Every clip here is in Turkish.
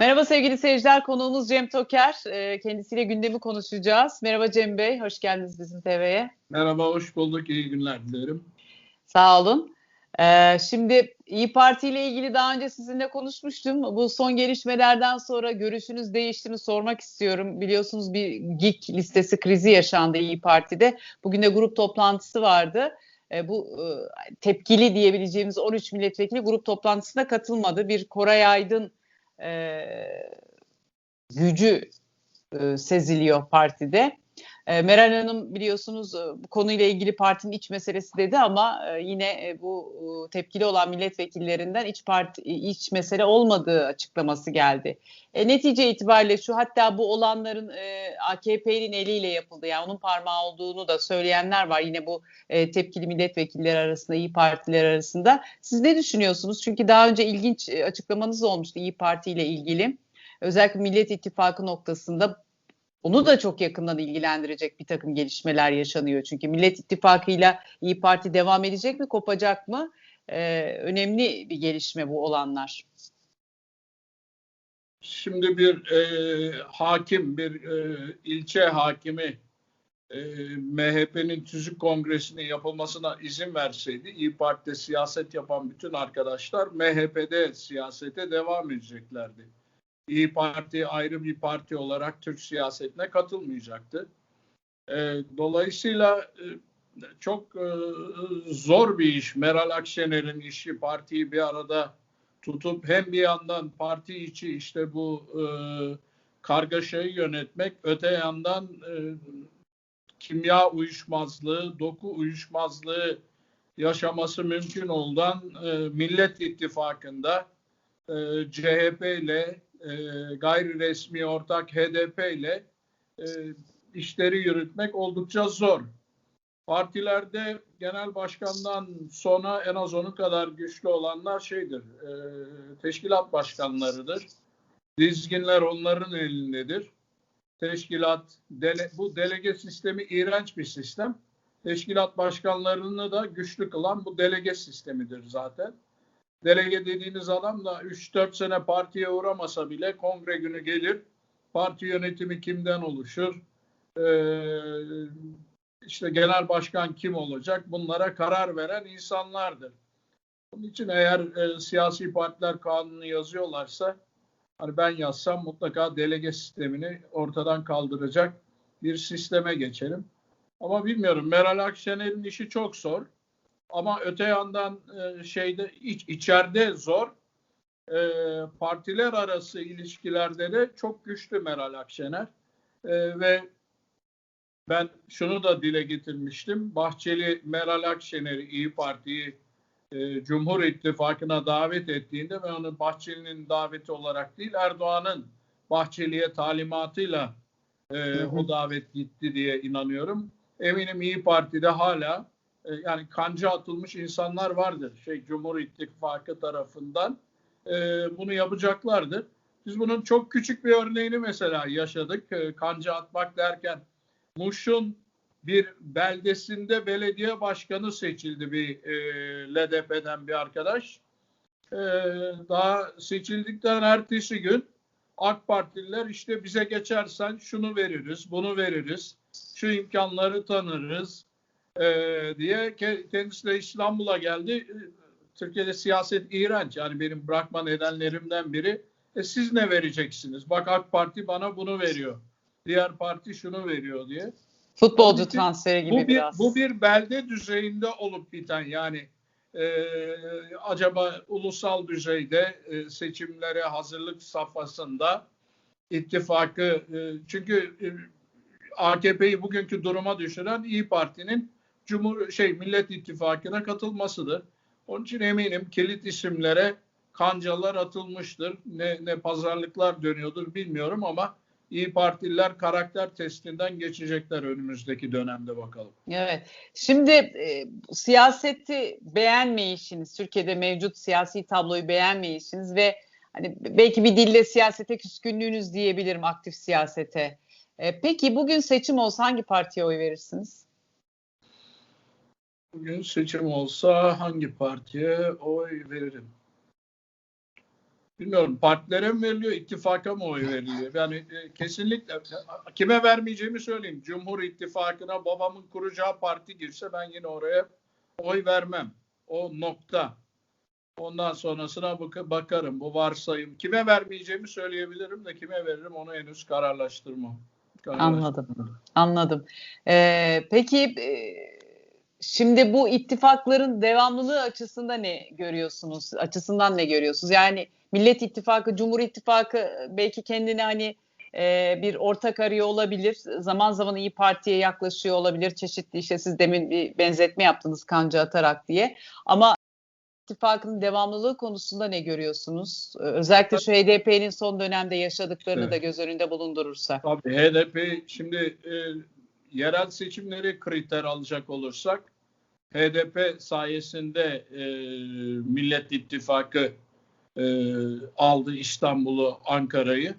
Merhaba sevgili seyirciler, konuğumuz Cem Toker. Ee, Kendisiyle gündemi konuşacağız. Merhaba Cem Bey, hoş geldiniz bizim TV'ye. Merhaba, hoş bulduk. İyi günler dilerim. Sağ olun. Ee, şimdi İyi Parti ile ilgili daha önce sizinle konuşmuştum. Bu son gelişmelerden sonra görüşünüz değiştiğini sormak istiyorum. Biliyorsunuz bir GİK listesi krizi yaşandı İyi Parti'de. Bugün de grup toplantısı vardı. Ee, bu e, tepkili diyebileceğimiz 13 milletvekili grup toplantısına katılmadı. Bir Koray Aydın gücü e, seziliyor partide. E, Meral Hanım biliyorsunuz e, bu konuyla ilgili partinin iç meselesi dedi ama e, yine e, bu e, tepkili olan milletvekillerinden iç parti iç mesele olmadığı açıklaması geldi. E, netice itibariyle şu hatta bu olanların e, AKP'nin eliyle yapıldı yani onun parmağı olduğunu da söyleyenler var yine bu e, tepkili milletvekilleri arasında İyi Partiler arasında. Siz ne düşünüyorsunuz? Çünkü daha önce ilginç açıklamanız olmuştu İyi Parti ile ilgili. Özellikle Millet İttifakı noktasında onu da çok yakından ilgilendirecek bir takım gelişmeler yaşanıyor. Çünkü Millet İttifakı'yla İyi Parti devam edecek mi, kopacak mı? Ee, önemli bir gelişme bu olanlar. Şimdi bir e, hakim, bir e, ilçe hakimi e, MHP'nin tüzük kongresinin yapılmasına izin verseydi İyi Parti'de siyaset yapan bütün arkadaşlar MHP'de siyasete devam edeceklerdi. İyi Parti ayrı bir parti olarak Türk siyasetine katılmayacaktı. E, dolayısıyla e, çok e, zor bir iş. Meral Akşener'in işi partiyi bir arada tutup hem bir yandan parti içi işte bu kargaşayı yönetmek, öte yandan kimya uyuşmazlığı, doku uyuşmazlığı yaşaması mümkün olan Millet İttifakı'nda CHP ile e, gayri resmi ortak HDP ile e, işleri yürütmek oldukça zor. Partilerde genel başkandan sonra en az onun kadar güçlü olanlar şeydir, e, teşkilat başkanlarıdır. Dizginler onların elindedir. Teşkilat, dele, bu delege sistemi iğrenç bir sistem. Teşkilat başkanlarını da güçlü kılan bu delege sistemidir zaten. Delege dediğiniz adam da 3-4 sene partiye uğramasa bile kongre günü gelir. Parti yönetimi kimden oluşur? Ee, işte genel başkan kim olacak? Bunlara karar veren insanlardır. Bunun için eğer e, siyasi partiler kanunu yazıyorlarsa hani ben yazsam mutlaka delege sistemini ortadan kaldıracak bir sisteme geçelim. Ama bilmiyorum Meral Akşener'in işi çok zor. Ama öte yandan e, şeyde iç, içeride zor. E, partiler arası ilişkilerde de çok güçlü Meral Akşener. E, ve ben şunu da dile getirmiştim. Bahçeli Meral Akşener'i İyi Parti'yi e, Cumhur İttifakı'na davet ettiğinde ve onu Bahçeli'nin daveti olarak değil Erdoğan'ın Bahçeli'ye talimatıyla e, o davet gitti diye inanıyorum. Eminim İyi Parti'de hala e, yani kanca atılmış insanlar vardır. Şey Cumhur İttifakı tarafından e, bunu yapacaklardır. Biz bunun çok küçük bir örneğini mesela yaşadık. E, kanca atmak derken Muş'un bir beldesinde belediye başkanı seçildi bir e, LDP'den bir arkadaş. E, daha seçildikten ertesi gün AK Partililer işte bize geçersen şunu veririz, bunu veririz, şu imkanları tanırız, e, diye kendisi de İstanbul'a geldi. Türkiye'de siyaset iğrenç. Yani benim bırakma nedenlerimden biri. E siz ne vereceksiniz? Bak AK Parti bana bunu veriyor. Diğer parti şunu veriyor diye. Futbolcu için, transferi gibi bu bir, biraz. Bu bir belde düzeyinde olup biten yani e, acaba ulusal düzeyde e, seçimlere hazırlık safhasında ittifakı e, çünkü e, AKP'yi bugünkü duruma düşüren İyi Parti'nin Cumhur şey Millet İttifakı'na katılmasıdır. Onun için eminim kilit isimlere kancalar atılmıştır. Ne, ne pazarlıklar dönüyordur bilmiyorum ama İyi Partililer karakter testinden geçecekler önümüzdeki dönemde bakalım. Evet. Şimdi e, siyaseti beğenmeyişiniz, Türkiye'de mevcut siyasi tabloyu beğenmeyişiniz ve hani belki bir dille siyasete küskünlüğünüz diyebilirim aktif siyasete. E, peki bugün seçim olsa hangi partiye oy verirsiniz? Bugün seçim olsa hangi partiye oy veririm? bilmiyorum partilere mi veriliyor, ittifaka mı oy veriliyor? Yani e, kesinlikle kime vermeyeceğimi söyleyeyim. Cumhur İttifakı'na babamın kuracağı parti girse ben yine oraya oy vermem. O nokta. Ondan sonrasına bak bakarım. Bu varsayım. Kime vermeyeceğimi söyleyebilirim de kime veririm onu henüz kararlaştırmam. Anladım. Anladım. Ee, peki e, şimdi bu ittifakların devamlılığı açısından ne görüyorsunuz? Açısından ne görüyorsunuz? Yani Millet İttifakı, Cumhur İttifakı belki kendini hani e, bir ortak arıyor olabilir. Zaman zaman İyi Parti'ye yaklaşıyor olabilir. Çeşitli işte siz demin bir benzetme yaptınız kanca atarak diye. Ama ittifakının devamlılığı konusunda ne görüyorsunuz? Özellikle şu HDP'nin son dönemde yaşadıklarını evet. da göz önünde bulundurursak. Tabii HDP şimdi e, yerel seçimleri kriter alacak olursak HDP sayesinde e, Millet İttifakı e, aldı İstanbul'u, Ankara'yı.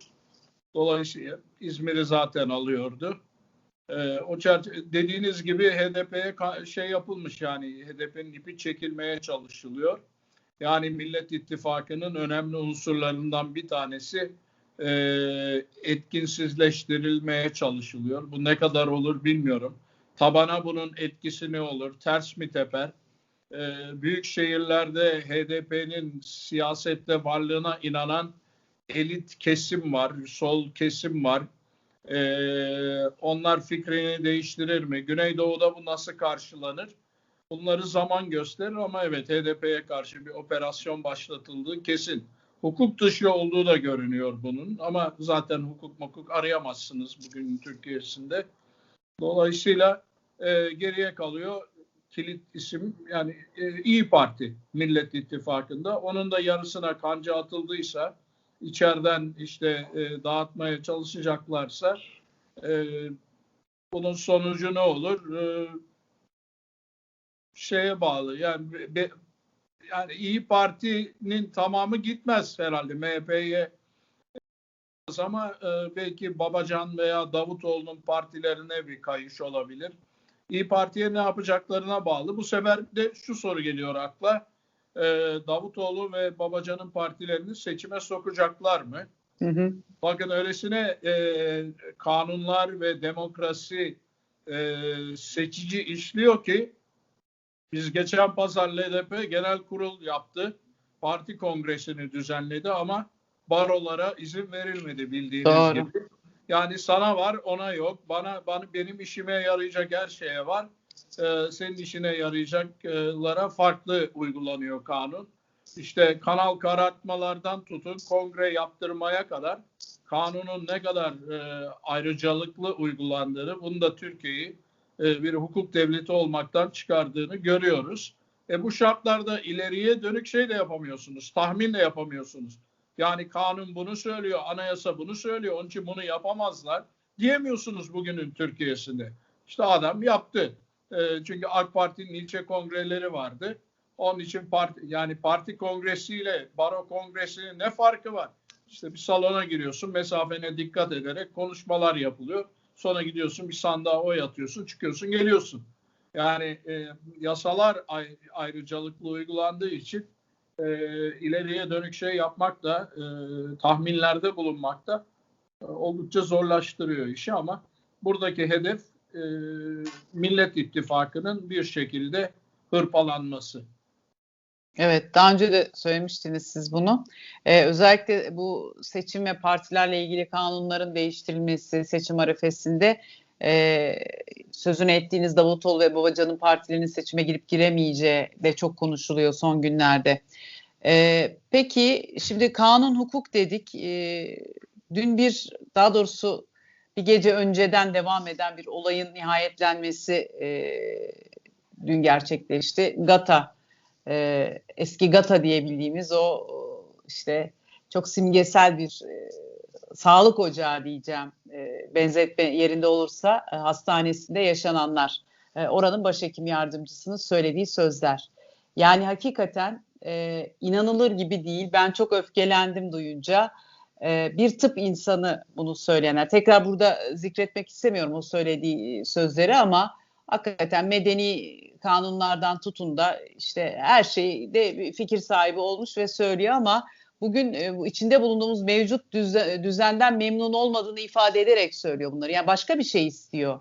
Dolayısıyla İzmir'i zaten alıyordu. E, o dediğiniz gibi HDP'ye şey yapılmış yani HDP'nin ipi çekilmeye çalışılıyor. Yani Millet İttifakı'nın önemli unsurlarından bir tanesi e, etkinsizleştirilmeye çalışılıyor. Bu ne kadar olur bilmiyorum. Tabana bunun etkisi ne olur? Ters mi teper? E, büyük şehirlerde HDP'nin siyasette varlığına inanan elit kesim var, sol kesim var. Ee, onlar fikrini değiştirir mi? Güneydoğu'da bu nasıl karşılanır? Bunları zaman gösterir ama evet HDP'ye karşı bir operasyon başlatıldığı kesin. Hukuk dışı olduğu da görünüyor bunun ama zaten hukuk hukuk arayamazsınız bugün Türkiye'sinde. Dolayısıyla e, geriye kalıyor kilit isim yani e, İyi Parti Millet İttifakı'nda. Onun da yarısına kanca atıldıysa içeriden işte e, dağıtmaya çalışacaklarsa e, bunun sonucu ne olur? E, şeye bağlı. Yani be, yani İyi Parti'nin tamamı gitmez herhalde MHP'ye ama e, belki Babacan veya Davutoğlu'nun partilerine bir kayış olabilir. İyi Parti'ye ne yapacaklarına bağlı. Bu sefer de şu soru geliyor akla e, Davutoğlu ve Babacan'ın partilerini seçime sokacaklar mı? Hı hı. Bakın öylesine e, kanunlar ve demokrasi e, seçici işliyor ki biz geçen pazar LDP genel kurul yaptı. Parti kongresini düzenledi ama barolara izin verilmedi bildiğiniz Doğru. gibi. Yani sana var ona yok. Bana, bana benim işime yarayacak her şeye var e, senin işine yarayacaklara farklı uygulanıyor kanun. İşte kanal karartmalardan tutun kongre yaptırmaya kadar kanunun ne kadar e, ayrıcalıklı uygulandığını, bunu da Türkiye'yi e, bir hukuk devleti olmaktan çıkardığını görüyoruz. E bu şartlarda ileriye dönük şey de yapamıyorsunuz, tahmin de yapamıyorsunuz. Yani kanun bunu söylüyor, anayasa bunu söylüyor, onun için bunu yapamazlar diyemiyorsunuz bugünün Türkiye'sinde. İşte adam yaptı. E, çünkü AK Parti'nin ilçe kongreleri vardı. Onun için parti yani parti kongresiyle baro kongresinin ne farkı var? İşte bir salona giriyorsun, mesafene dikkat ederek konuşmalar yapılıyor. Sonra gidiyorsun bir sandığa oy atıyorsun, çıkıyorsun, geliyorsun. Yani e, yasalar ay, ayrıcalıklı uygulandığı için e, ileriye dönük şey yapmak da e, tahminlerde bulunmak da e, oldukça zorlaştırıyor işi ama buradaki hedef e, Millet İttifakı'nın bir şekilde hırpalanması. Evet, daha önce de söylemiştiniz siz bunu. Ee, özellikle bu seçim ve partilerle ilgili kanunların değiştirilmesi seçim arifesinde e, sözünü ettiğiniz Davutoğlu ve Babacan'ın partilerinin seçime girip giremeyeceği de çok konuşuluyor son günlerde. Ee, peki şimdi kanun hukuk dedik. Ee, dün bir daha doğrusu bir gece önceden devam eden bir olayın nihayetlenmesi e, dün gerçekleşti. GATA, e, eski GATA diyebildiğimiz o işte çok simgesel bir e, sağlık ocağı diyeceğim e, benzetme yerinde olursa e, hastanesinde yaşananlar. E, oranın başhekim yardımcısının söylediği sözler. Yani hakikaten e, inanılır gibi değil. Ben çok öfkelendim duyunca. Ee, bir tıp insanı bunu söyleyenler. Tekrar burada zikretmek istemiyorum o söylediği sözleri ama hakikaten medeni kanunlardan tutun da işte her şeyde fikir sahibi olmuş ve söylüyor ama bugün e, içinde bulunduğumuz mevcut düze- düzenden memnun olmadığını ifade ederek söylüyor bunları. Yani başka bir şey istiyor.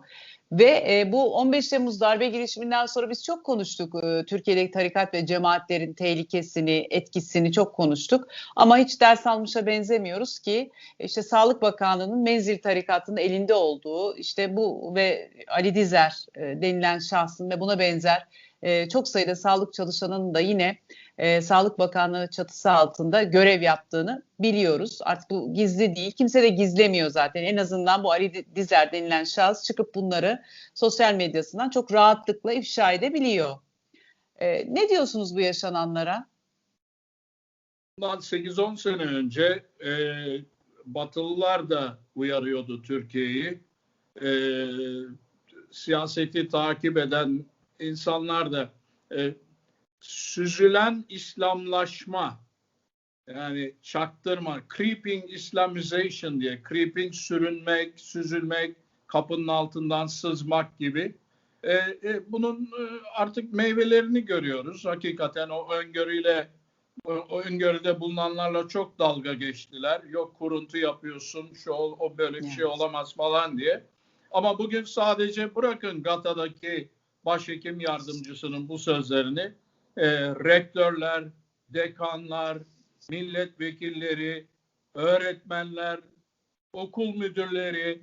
Ve e, bu 15 Temmuz darbe girişiminden sonra biz çok konuştuk. E, Türkiye'deki tarikat ve cemaatlerin tehlikesini, etkisini çok konuştuk. Ama hiç ders almışa benzemiyoruz ki işte Sağlık Bakanlığı'nın menzil tarikatının elinde olduğu işte bu ve Ali Dizer e, denilen şahsın ve buna benzer e, çok sayıda sağlık çalışanının da yine e, Sağlık Bakanlığı çatısı altında görev yaptığını biliyoruz. Artık bu gizli değil. Kimse de gizlemiyor zaten. En azından bu Ali Dizer denilen şahıs çıkıp bunları sosyal medyasından çok rahatlıkla ifşa edebiliyor. E, ne diyorsunuz bu yaşananlara? Bundan 8-10 sene önce e, Batılılar da uyarıyordu Türkiye'yi. E, siyaseti takip eden insanlar da e, süzülen İslamlaşma yani çaktırma, creeping Islamization diye, creeping sürünmek, süzülmek, kapının altından sızmak gibi. E, e, bunun e, artık meyvelerini görüyoruz. Hakikaten o öngörüyle, o, o öngörüde bulunanlarla çok dalga geçtiler. Yok kuruntu yapıyorsun, şu o, o böyle bir şey olamaz falan diye. Ama bugün sadece bırakın GATA'daki başhekim yardımcısının bu sözlerini e, rektörler, dekanlar, milletvekilleri, öğretmenler, okul müdürleri,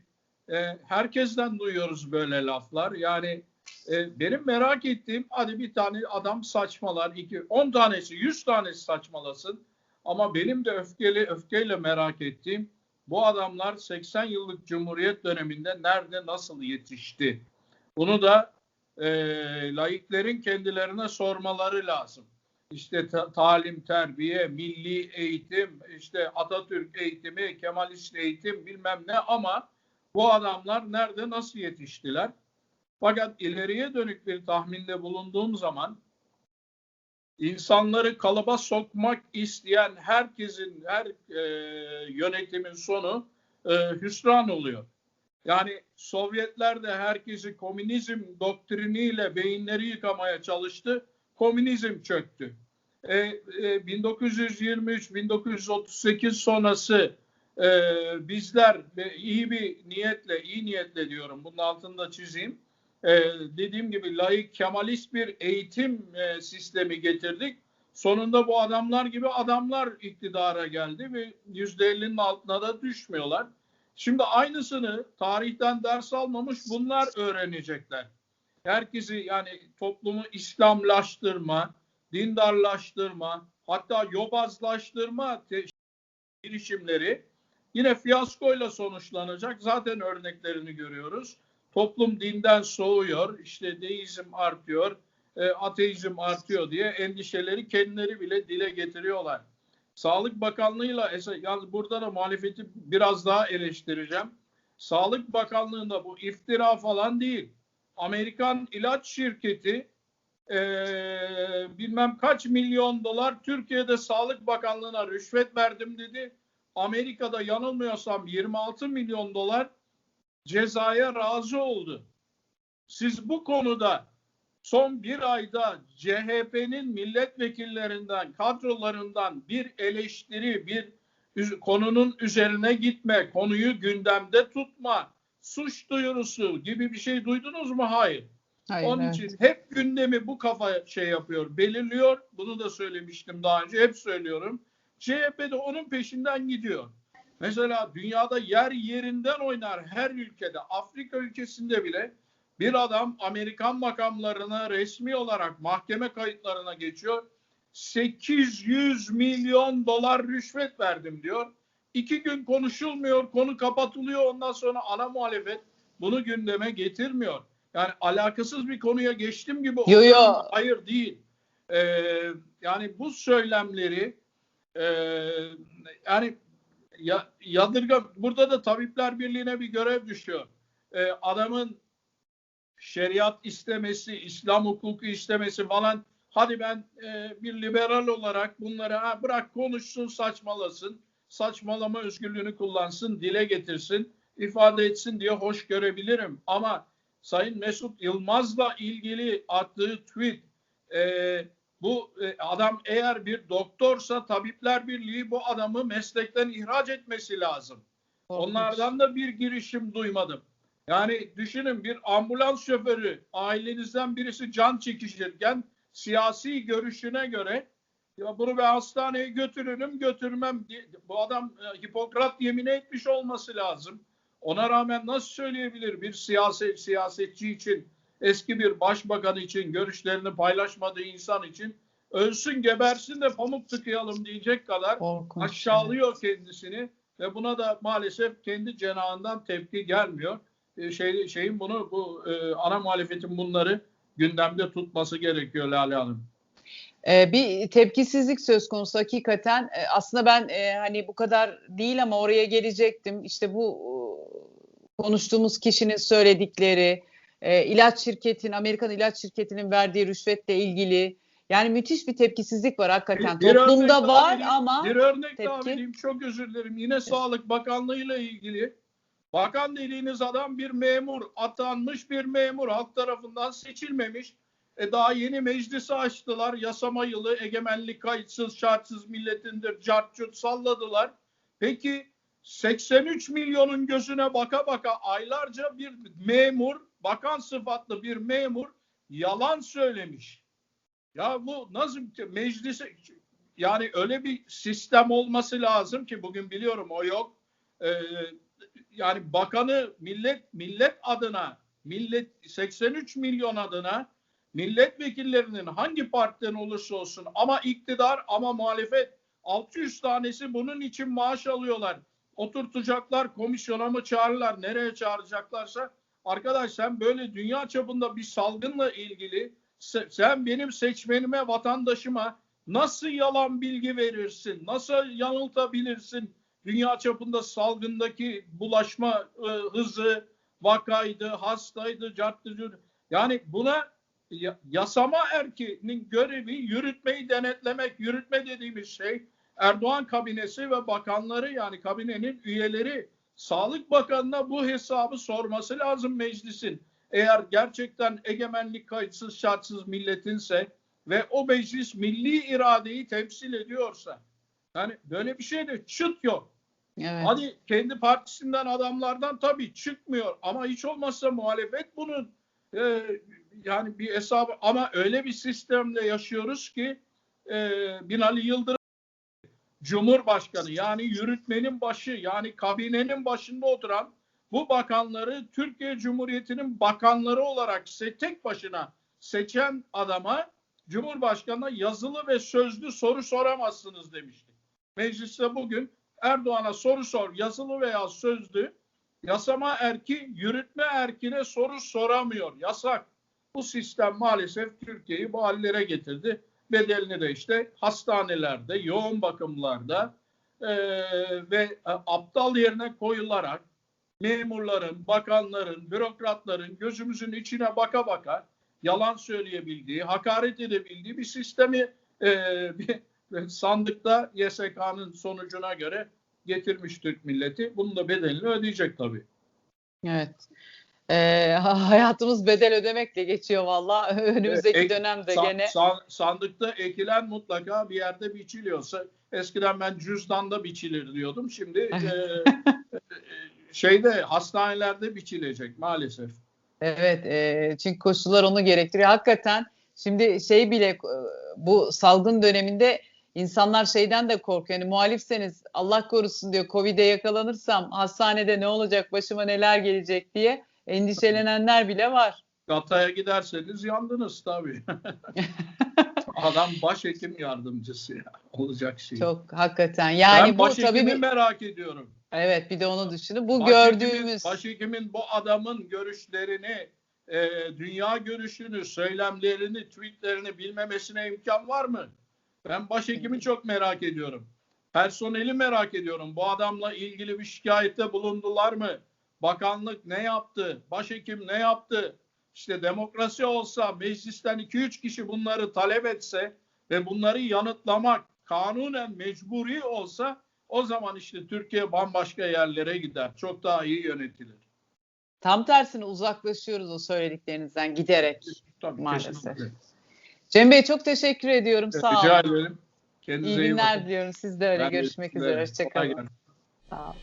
e, herkesten duyuyoruz böyle laflar. Yani e, benim merak ettiğim hadi bir tane adam saçmalar, iki, on tanesi, yüz tanesi saçmalasın. Ama benim de öfkeli, öfkeyle merak ettiğim bu adamlar 80 yıllık Cumhuriyet döneminde nerede, nasıl yetişti? Bunu da e, laiklerin kendilerine sormaları lazım. İşte ta- talim, terbiye, milli eğitim, işte Atatürk eğitimi, Kemalist eğitim bilmem ne ama bu adamlar nerede nasıl yetiştiler? Fakat ileriye dönük bir tahminde bulunduğum zaman insanları kalıba sokmak isteyen herkesin, her e, yönetimin sonu e, hüsran oluyor. Yani Sovyetler de herkesi komünizm doktriniyle beyinleri yıkamaya çalıştı. Komünizm çöktü. E, e, 1923-1938 sonrası e, bizler e, iyi bir niyetle, iyi niyetle diyorum bunun altında çizeyim. E, dediğim gibi layık kemalist bir eğitim e, sistemi getirdik. Sonunda bu adamlar gibi adamlar iktidara geldi ve %50'nin altına da düşmüyorlar. Şimdi aynısını tarihten ders almamış bunlar öğrenecekler. Herkesi yani toplumu İslamlaştırma, dindarlaştırma, hatta yobazlaştırma girişimleri yine fiyaskoyla sonuçlanacak. Zaten örneklerini görüyoruz. Toplum dinden soğuyor, işte deizm artıyor, e, ateizm artıyor diye endişeleri kendileri bile dile getiriyorlar. Sağlık Bakanlığı'yla esa- yalnız burada da muhalefeti biraz daha eleştireceğim. Sağlık Bakanlığı'nda bu iftira falan değil. Amerikan ilaç şirketi eee, bilmem kaç milyon dolar Türkiye'de Sağlık Bakanlığı'na rüşvet verdim dedi. Amerika'da yanılmıyorsam 26 milyon dolar cezaya razı oldu. Siz bu konuda son bir ayda CHP'nin milletvekillerinden, kadrolarından bir eleştiri, bir konunun üzerine gitme, konuyu gündemde tutma, suç duyurusu gibi bir şey duydunuz mu? Hayır. Hayır, Onun evet. için hep gündemi bu kafa şey yapıyor, belirliyor. Bunu da söylemiştim daha önce, hep söylüyorum. CHP de onun peşinden gidiyor. Mesela dünyada yer yerinden oynar her ülkede. Afrika ülkesinde bile bir adam Amerikan makamlarına resmi olarak mahkeme kayıtlarına geçiyor. 800 milyon dolar rüşvet verdim diyor. İki gün konuşulmuyor, konu kapatılıyor. Ondan sonra ana muhalefet bunu gündeme getirmiyor. Yani alakasız bir konuya geçtim gibi. Yo, yo. Hayır değil. Ee, yani bu söylemleri e, yani ya, yadırga burada da Tabipler Birliği'ne bir görev düşüyor. Ee, adamın şeriat istemesi, İslam hukuku istemesi falan. Hadi ben e, bir liberal olarak bunları ha, bırak konuşsun, saçmalasın, saçmalama özgürlüğünü kullansın, dile getirsin, ifade etsin diye hoş görebilirim. Ama Sayın Mesut Yılmaz'la ilgili attığı tweet e, bu e, adam eğer bir doktorsa Tabipler Birliği bu adamı meslekten ihraç etmesi lazım. Onlardan da bir girişim duymadım. Yani düşünün bir ambulans şoförü ailenizden birisi can çekişirken siyasi görüşüne göre ya bunu ben hastaneye götürürüm götürmem diye bu adam e, Hipokrat yemini etmiş olması lazım. Ona rağmen nasıl söyleyebilir bir siyaset siyasetçi için eski bir başbakan için görüşlerini paylaşmadığı insan için ölsün gebersin de pamuk tıkayalım diyecek kadar Korkunç. aşağılıyor kendisini ve buna da maalesef kendi cenahından tepki gelmiyor. E, şey, şeyin bunu bu e, ana muhalefetin bunları gündemde tutması gerekiyor Lale Hanım. Ee, bir tepkisizlik söz konusu hakikaten. Ee, aslında ben e, hani bu kadar değil ama oraya gelecektim. İşte bu e, konuştuğumuz kişinin söyledikleri, e, ilaç şirketin, Amerikan ilaç şirketinin verdiği rüşvetle ilgili yani müthiş bir tepkisizlik var hakikaten. Bir- Toplumda daha var vereyim. ama Bir örnek daha tepki. vereyim. Çok özür dilerim. Yine Sağlık Bakanlığı ile ilgili. Bakan dediğiniz adam bir memur, atanmış bir memur, halk tarafından seçilmemiş. E daha yeni meclisi açtılar. Yasama yılı, egemenlik kayıtsız, şartsız milletindir, cartçut salladılar. Peki 83 milyonun gözüne baka baka aylarca bir memur, bakan sıfatlı bir memur yalan söylemiş. Ya bu nasıl meclise yani öyle bir sistem olması lazım ki bugün biliyorum o yok. Ee, yani bakanı millet millet adına millet 83 milyon adına milletvekillerinin hangi partiden olursa olsun ama iktidar ama muhalefet 600 tanesi bunun için maaş alıyorlar. Oturtacaklar komisyona mı çağırırlar nereye çağıracaklarsa arkadaş sen böyle dünya çapında bir salgınla ilgili se- sen benim seçmenime vatandaşıma nasıl yalan bilgi verirsin? Nasıl yanıltabilirsin? Dünya çapında salgındaki bulaşma e, hızı, vakaydı, hastaydı, carttı. Yani buna ya- yasama erkinin görevi yürütmeyi denetlemek. Yürütme dediğimiz şey Erdoğan kabinesi ve bakanları yani kabinenin üyeleri Sağlık Bakanı'na bu hesabı sorması lazım meclisin. Eğer gerçekten egemenlik kayıtsız şartsız milletinse ve o meclis milli iradeyi temsil ediyorsa yani böyle bir şey de çıt yok. Evet. Hadi kendi partisinden adamlardan tabii çıkmıyor ama hiç olmazsa muhalefet bunun e, yani bir hesabı ama öyle bir sistemde yaşıyoruz ki e, Binali Yıldırım Cumhurbaşkanı yani yürütmenin başı yani kabinenin başında oturan bu bakanları Türkiye Cumhuriyeti'nin bakanları olarak tek başına seçen adama Cumhurbaşkanı'na yazılı ve sözlü soru soramazsınız demişti. Mecliste bugün Erdoğan'a soru sor yazılı veya sözlü yasama erki yürütme erkine soru soramıyor. Yasak. Bu sistem maalesef Türkiye'yi bu hallere getirdi. Bedelini de işte hastanelerde, yoğun bakımlarda eee, ve e, aptal yerine koyularak memurların, bakanların, bürokratların gözümüzün içine baka baka yalan söyleyebildiği, hakaret edebildiği bir sistemi bir, bir sandıkta YSK'nın sonucuna göre getirmiş Türk milleti. Bunun da bedelini ödeyecek tabii. Evet. Ee, ha- hayatımız bedel ödemekle geçiyor valla. Önümüzdeki Ek- dönemde Sa- gene. sa- sandıkta ekilen mutlaka bir yerde biçiliyorsa eskiden ben cüzdanda biçilir diyordum. Şimdi e, e, şeyde hastanelerde biçilecek maalesef. Evet, e, çünkü koşullar onu gerektiriyor. Hakikaten şimdi şey bile e, bu salgın döneminde insanlar şeyden de korkuyor. Yani muhalifseniz Allah korusun diyor Covid'e yakalanırsam hastanede ne olacak, başıma neler gelecek diye endişelenenler bile var. Gata'ya giderseniz yandınız tabii. Adam başhekim yardımcısı ya. Olacak şey. Çok hakikaten. Yani ben bu tabii bir, merak ediyorum. evet bir de onu düşünün. Bu Başhekimin- gördüğümüz Başhekimin bu adamın görüşlerini, e, dünya görüşünü, söylemlerini, tweetlerini bilmemesine imkan var mı? Ben başhekimi çok merak ediyorum. Personeli merak ediyorum. Bu adamla ilgili bir şikayette bulundular mı? Bakanlık ne yaptı? Başhekim ne yaptı? İşte demokrasi olsa meclisten 2-3 kişi bunları talep etse ve bunları yanıtlamak kanunen mecburi olsa o zaman işte Türkiye bambaşka yerlere gider. Çok daha iyi yönetilir. tam tersine uzaklaşıyoruz o söylediklerinizden giderek. Tabii, Maalesef. kesinlikle. Cem Bey çok teşekkür ediyorum. Sağ Rica olun. ederim. Kendinize İyi iyi günler bakın. diliyorum. Siz de öyle. Ben de Görüşmek size. üzere. Hoşçakalın. Sağ olun.